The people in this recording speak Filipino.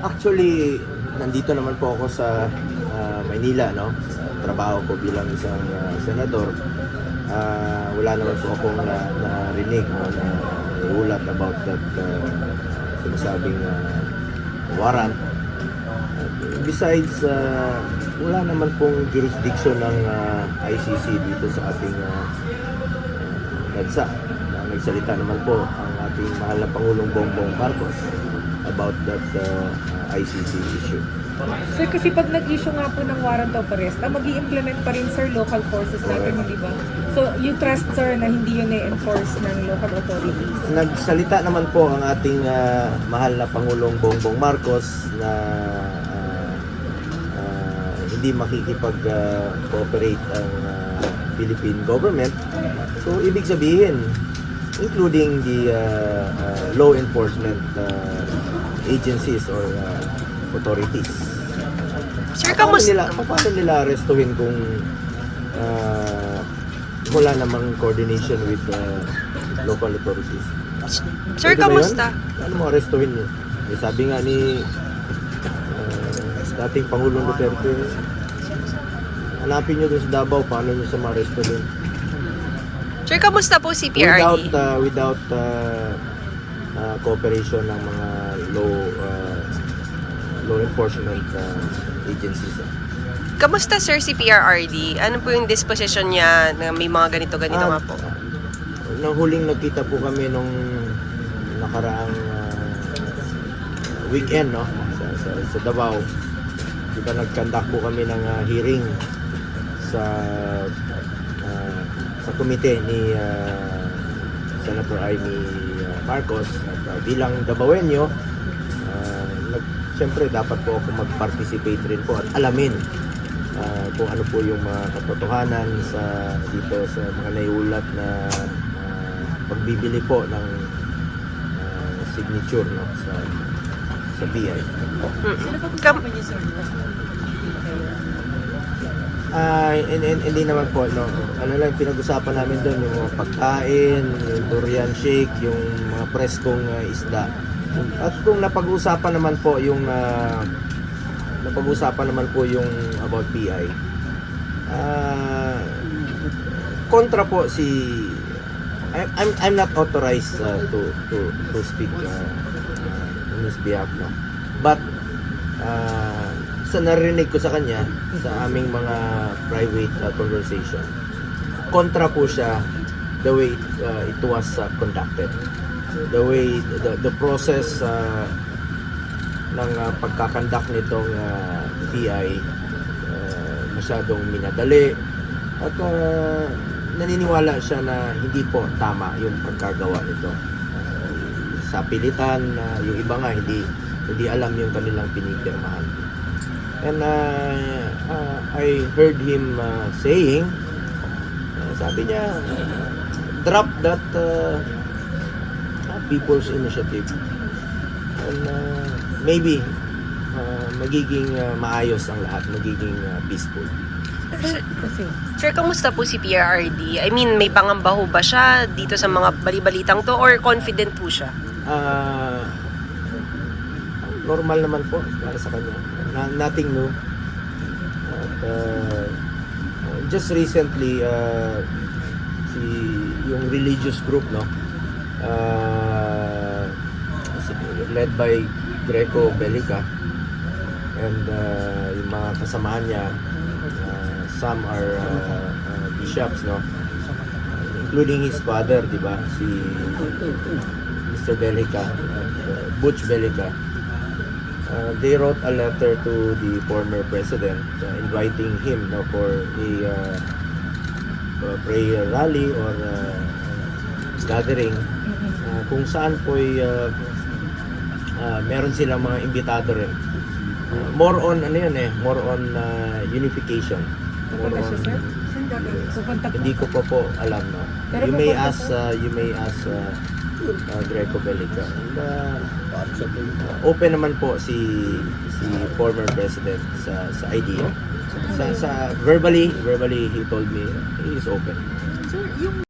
Actually, nandito naman po ako sa ah, Maynila, no? Sa trabaho ko bilang isang ah, senador. Ah, wala naman po akong na, narinig no, na ulat about that ah, sinasabing ah, warrant. Besides, ah, wala naman pong jurisdiction ng ah, ICC dito sa ating ah, bansa. Na nagsalita naman po ang ating mahal na Pangulong Bongbong Marcos about that uh, ICC issue. Sir, kasi pag nag-issue nga po ng warrant of arrest, ah, mag implement pa rin, sir, local forces natin, Correct. di ba? So, you trust, sir, na hindi yun i-enforce ng local authorities? Nagsalita naman po ang ating ah, mahal na Pangulong Bongbong Marcos na ah, ah, hindi makikipag-cooperate ang ah, Philippine government. So, ibig sabihin, including the ah, ah, law enforcement ah, agencies or ah, authorities. Sir, Paano kamusta? nila, paano nila arestuhin kung ah, wala namang coordination with the local authorities? Sir, Pwede kamusta? Ano mo arestuhin niyo? Eh, sabi nga ni ah, dating Pangulong Duterte, hanapin niyo doon sa Davao, paano niyo siya ma-arestuhin? Sir, kamusta po si Without, PRD? ah, without ah, ah, cooperation ng mga law ah, law enforcement ah, agencies. ah. Kamusta, sir, si PRRD? Ano po yung disposition niya na may mga ganito-ganito Ah, nga po? Nang huling nagkita po kami nung nakaraang ah, weekend no sa, sa, sa Davao. Diba nag-conduct po kami ng ah, hearing sa sa komite ni ah, Senator Amy ah, Marcos at ah, bilang Davaoenyo uh, nag, siyempre dapat po ako mag-participate rin po at alamin ah, kung ano po yung mga katotohanan sa dito sa mga naiulat na ah, pagbibili po ng ah, signature no sa sa BI. Kam- Ah, and, and, hindi naman po no. Ano lang pinag-usapan namin doon yung mga pagkain, yung durian shake, yung mga preskong ah, isda. At kung napag-usapan naman po yung ah, napag-usapan naman po yung about BI. Ah, kontra po si I'm I'm, I'm not authorized ah, to to to speak ah, ah, on his behalf no. But ah, sa narinig ko sa kanya sa aming mga private ah, conversation. Kontra po siya the way ah, it was ah, conducted. The way the, the process ah, ng ah, pagkakandak nitong ah, BI ah, masyadong minadali. At ah, naniniwala siya na hindi po tama yung pagkagawa nito. Ah, sa pilitan na yung iba nga hindi hindi alam yung kanilang pinipirmahan and uh, uh, I heard him uh, saying uh, sabi niya drop that uh, uh, people's initiative and uh, maybe uh, magiging uh, maayos ang lahat magiging uh, peaceful Kasi, Sir, kamusta po si PRRD? I mean, may pangamba ho ba siya dito sa mga balibalitang to or confident po siya? Ah, normal naman po para sa kanya. Na- nothing new. At, ah, just recently, ah, si yung religious group, no? si- led by Greco Bellica and ah, yung mga kasamahan niya ah, some are ah, ah, bishops no including his father di ba si Mr. Bellica, uh, Butch Bellica, uh, they wrote a letter to the former president uh, inviting him no, for a uh, uh, prayer rally or uh, gathering uh, kung saan po uh, uh, meron silang mga imbitado rin. Uh, more on ano yun eh, more on uh, unification. More on- po. hindi ko pa po alam no. You may ask uh, you may ask uh, uh, Greco Bellica. And uh, open naman po si si former president sa sa idea. Sa sa verbally verbally he told me he is open. Sir, yung